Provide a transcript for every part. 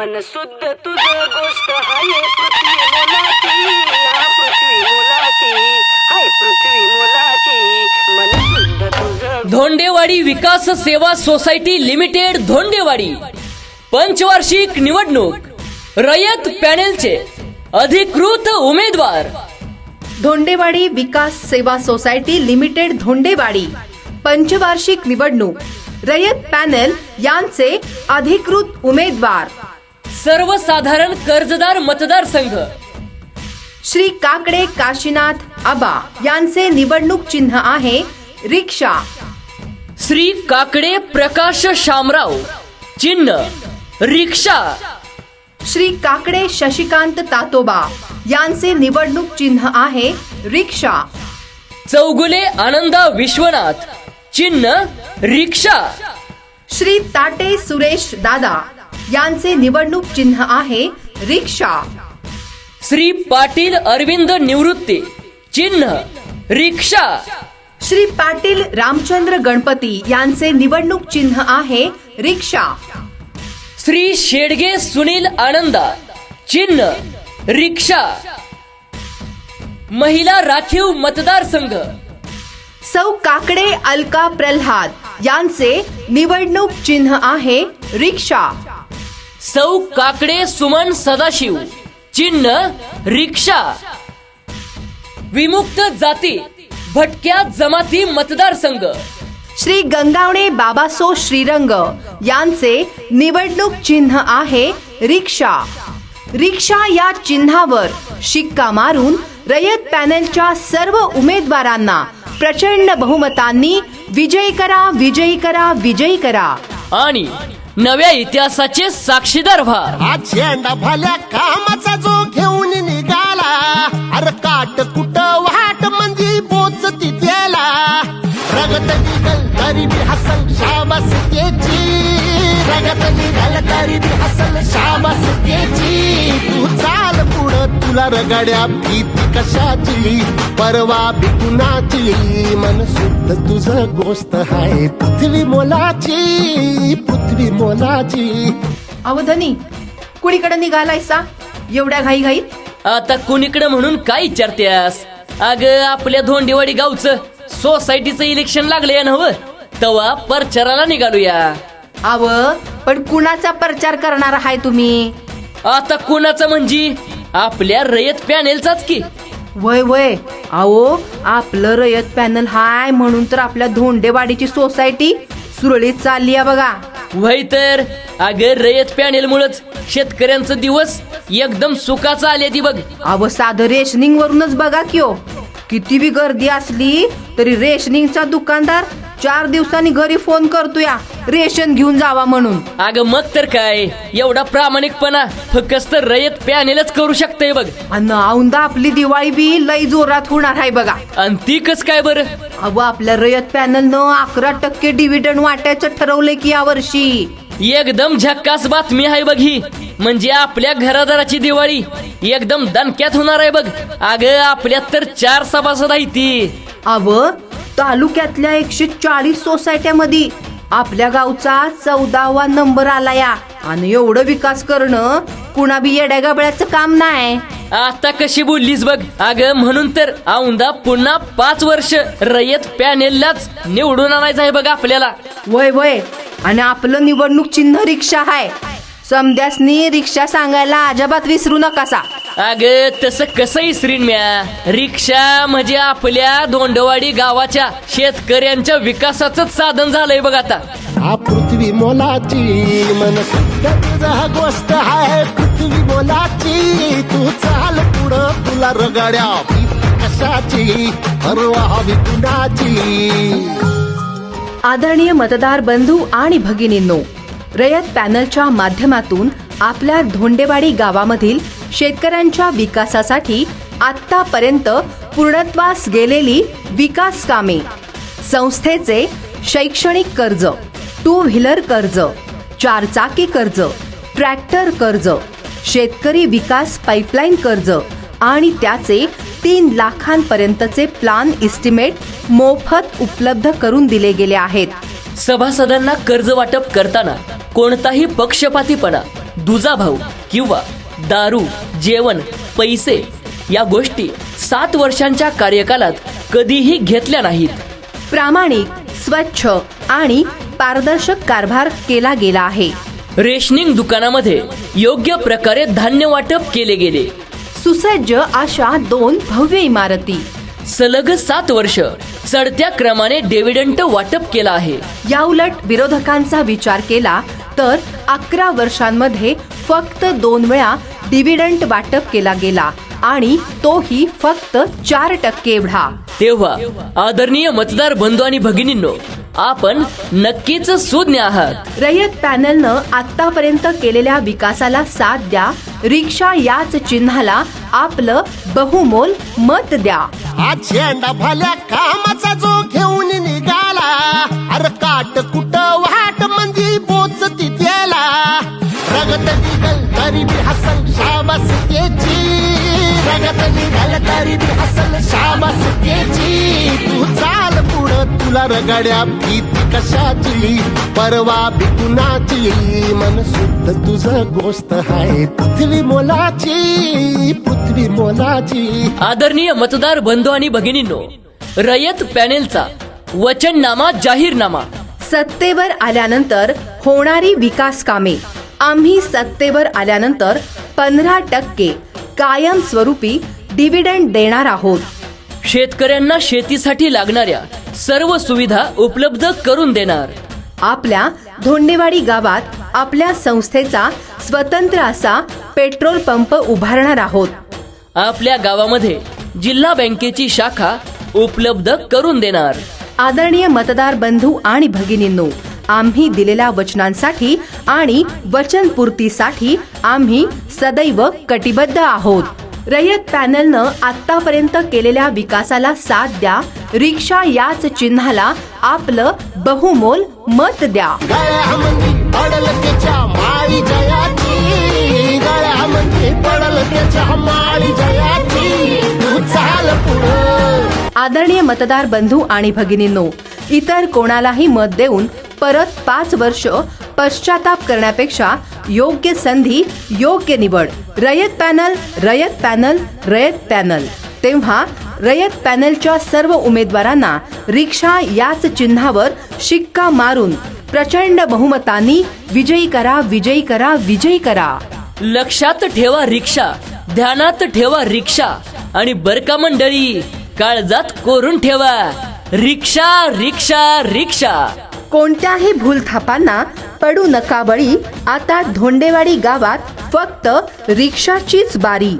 मन शुद्ध तुझ गोष्ट हाय पृथ्वी मोलाची ना पृथ्वी मोलाची हाय पृथ्वी मोलाची. मन शुद्ध तुझ धोंडेवाडी विकास सेवा सोसायटी लिमिटेड धोंडेवाडी. पंचवार्षिक निवडणूक. रयत पॅनेलचे अधिकृत उमेदवार. धोंडेवाडी विकास सेवा सोसायटी लिमिटेड धोंडेवाडी. पंचवार्षिक निवडणूक. रयत पॅनल यांचे अधिकृत उमेदवार. सर्वसाधारण कर्जदार मतदारसंघ श्री काकडे काशीनाथ आबा यांचे निवडणूक चिन्ह आहे रिक्षा. श्री काकडे प्रकाश शामराव. चिन्ह रिक्षा. श्री काकडे शशिकांत तातोबा यांचे निवडणूक चिन्ह आहे रिक्षा. चौगुले आनंदा विश्वनाथ. चिन्ह रिक्षा. श्री ताटे सुरेश दादा यांचे निवडणूक चिन्ह आहे रिक्षा. श्री पाटील अरविंद निवृत्ती. चिन्ह रिक्षा. श्री पाटील रामचंद्र गणपती यांचे निवडणूक चिन्ह आहे रिक्षा. श्री शेडगे सुनील आनंदा. चिन्ह रिक्षा. महिला राखीव मतदारसंघ सौ काकडे अलका प्रल्हाद यांचे निवडणूक चिन्ह आहे रिक्षा. सौ काकडे सुमन सदाशिव चिन्ह रिक्षा. विमुक्त जाती भटक्या जमाती मतदारसंघ. श्री गंगावणे बाबासो श्रीरंग यांचे निवडणूक चिन्ह आहे रिक्षा. रिक्षा या चिन्हावर शिक्का मारून रयत पॅनलच्या सर्व उमेदवारांना प्रचंड बहुमतांनी विजयी करा विजयी करा विजयी करा. आणि नव्या इतिहासाचे साक्षीदार व्हा. आज झेंडा भल्या कामाचा जो घेऊन निघाला अरे काट कुट वाट म्हणजे पोच तिथ्याला रगत निघल तरी हसल शाबास त्याची रगत निघल तरी रगड्या भीती कशाची? परवा बी कुणाची मन शुद्ध तुझं गोष्ट हाय पृथ्वी मोलाची पृथ्वी मोलाची. अवधनी कुणीकडे निघालायसा? एवढ्या घाई घाईत आता कुणीकडे म्हणून काय विचारत्यास अग आपल्या धोंडेवाडी गावचं सोसायटीचं इलेक्शन लागलं नव तवा प्रचाराला निघालूया. आव पण कुणाचा प्रचार करणार आहे तुम्ही? आता कोणाचं म्हणजे? आपल्या रयत पॅनेलचाच की. वय वय. आओ आपलं रयत पॅनल हाय म्हणून तर आपल्या धोंडेवाडीची सोसायटी सुरळीत चालली आहे बघा. वय तर. अगं रयत पॅनेल मुळच शेतकऱ्यांचं दिवस एकदम सुखाचा आले ती बघ. अव साधं रेशनिंग वरूनच बघा किओ किती बी गर्दी असली तरी रेशनिंगचा दुकानदार चार दिवसांनी घरी फोन करतोया रेशन घेऊन जावा म्हणून. अगं मग तर काय? एवढा प्रामाणिकपणा. फक्त रयत पॅनेलच करू शकतंय बघ. आणि औंदा आपली दिवाळी बी लई जोरात होणार आहे बघा. आणि ती कस काय बरं? अव आपल्या रयत पॅनलनं अकरा टक्के डिव्हिडंड वाटायचं ठरवलंय की यावर्षी एकदम झक्कास बातमी आहे बघ ही. म्हणजे आपल्या घरादाराची दिवाळी एकदम दणक्यात होणार आहे बघ. अगं आपल्यात तर चार सभासद आहे ती. अव? तालुक्यातल्या एकशे चाळीस सोसायट्यामध्ये आपल्या गावचा चौदावा नंबर आला या. आणि एवढं विकास करणं कुणा बी येड्या गबळ्याचं काम नाही आता कशी बोललीस बघ. अगं म्हणून तर औंदा पुन्हा पाच वर्ष रयत पॅनेललाच निवडून आणायचं आहे बघ आपल्याला. वय वय. आणि आपलं निवडणूक चिन्ह रिक्षा आहे समद्यासनी रिक्षा सांगायला अजिबात विसरू नकासा. अगं तसं कसं इसरीन म्या? रिक्षा म्हणजे आपल्या दोंडवाडी गावाच्या शेतकऱ्यांच्या विकासाचं साधन झालंय बघ आता. हा पृथ्वी मोलाची मन गोष्ट आहे. पृथ्वी मोलाची तू चाल पुढं तुला रगड्या कशाची हवी कुणाची? आदरणीय मतदार बंधू आणि भगिनींनो रयत पॅनलच्या माध्यमातून आपल्या धोंडेवाडी गावामधील शेतकऱ्यांच्या विकासासाठी आतापर्यंत पूर्णत्वास गेलेली विकास कामे. संस्थेचे शैक्षणिक कर्ज टू व्हीलर कर्ज चारचाकी कर्ज ट्रॅक्टर कर्ज शेतकरी विकास पाईपलाईन कर्ज आणि त्याचे तीन लाखांपर्यंतचे प्लान इस्टिमेट मोफत उपलब्ध करून दिले गेले आहेत. सभासदांना कर्ज वाटप करताना कोणताही पक्षपातीपणा दुजाभाऊ किंवा दारू जेवण पैसे या गोष्टी सात वर्षांच्या कार्यकालात कधीही घेतल्या नाहीत. प्रामाणिक स्वच्छ आणि पारदर्शक कारभार केला गेला आहे. रेशनिंग दुकानामध्ये योग्य प्रकारे धान्य वाटप केले गेले. सुसज्ज अशा दोन भव्य इमारती. सलग सात वर्ष चढत्या क्रमाने डेव्हिडंट वाटप केला आहे. याउलट विरोधकांचा विचार केला तर अकरा वर्षांमध्ये फक्त दोन वेळा डिव्हिडंट वाटप केला गेला आणि तोही फक्त चार टक्के एवढा. तेव्हा आदरणीय मतदार बंधू आणि भगिनींनो आपण नक्कीच सुज्ञ आहात. रयत पॅनलनं आतापर्यंत केलेल्या विकासाला साथ द्या रिक्षा याच चिन्हाला आपलं बहुमोल मत द्या. आज झेंडा भल्या कामाचा तुला रगड्या भीती कशाची? परवा बी कुणाची? मन शुद्ध तुझं गोष्ट आहे. पृथ्वी मोलाची पृथ्वी मोलाची. आदरणीय मतदार बंधू आणि भगिनींनो रयत पॅनेलचा वचननामा जाहीरनामा. सत्तेवर आल्यानंतर होणारी विकास कामे. आम्ही सत्तेवर आल्यानंतर पंधरा टक्के कायमस्वरूपी डिव्हिडंड देणार आहोत. शेतकऱ्यांना शेतीसाठी लागणाऱ्या सर्व सुविधा उपलब्ध करून देणार. आपल्या धोंडेवाडी गावात आपल्या संस्थेचा स्वतंत्र असा पेट्रोल पंप उभारणार आहोत. आपल्या गावामध्ये जिल्हा बँकेची शाखा उपलब्ध करून देणार. आदरणीय मतदार बंधू आणि भगिनींनो आम्ही दिलेल्या वचनांसाठी आणि वचनपूर्तीसाठी आम्ही सदैव कटिबद्ध आहोत. रयत पॅनलनं आतापर्यंत केलेल्या विकासाला साथ द्या रिक्षा याच चिन्हाला आपलं बहुमोल मत द्या. आदरणीय मतदार बंधू आणि भगिनींनो इतर कोणालाही मत देऊन परत पाच वर्ष पश्चाताप करण्यापेक्षा योग्य संधी योग्य निवड. Rayat panel Rayat panel Rayat panel. तेव्हा रयत पॅनलच्या सर्व उमेदवारांना रिक्षा याच चिन्हावर शिक्का मारून प्रचंड बहुमतांनी विजयी करा विजयी करा विजयी करा. लक्षात ठेवा रिक्षा ध्यानात ठेवा रिक्षा आणि बरका मंडळी काळजात कोरून ठेवा. रिक्षा रिक्षा रिक्षा. कोणत्याही भूलथापांना पडू नका बळी. आता धोंडेवाडी गावात फक्त रिक्षाचीच बारी.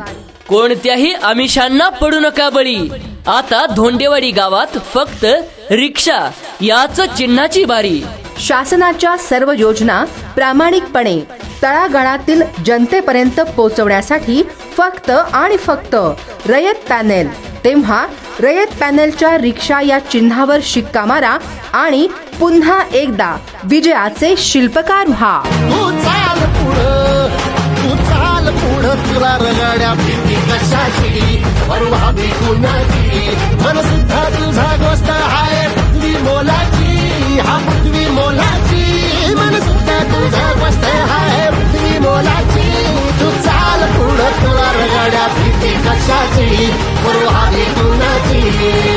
कोणत्याही आमिषांना पडू नका बळी. आता धोंडेवाडी गावात फक्त रिक्षा याच चिन्हाची बारी. शासनाच्या सर्व योजना प्रामाणिकपणे तळागाळातील जनतेपर्यंत पोहोचवण्यासाठी फक्त आणि फक्त रयत पॅनेल तेव्हा रयत पॅनलच्या रिक्षा या चिन्हावर शिक्का मारा आणि पुन्हा एकदा विजयाचे शिल्पकार व्हा. तू चाल पुढं तू चाल पुढं तुला रगड्या भीती कशाची? परवा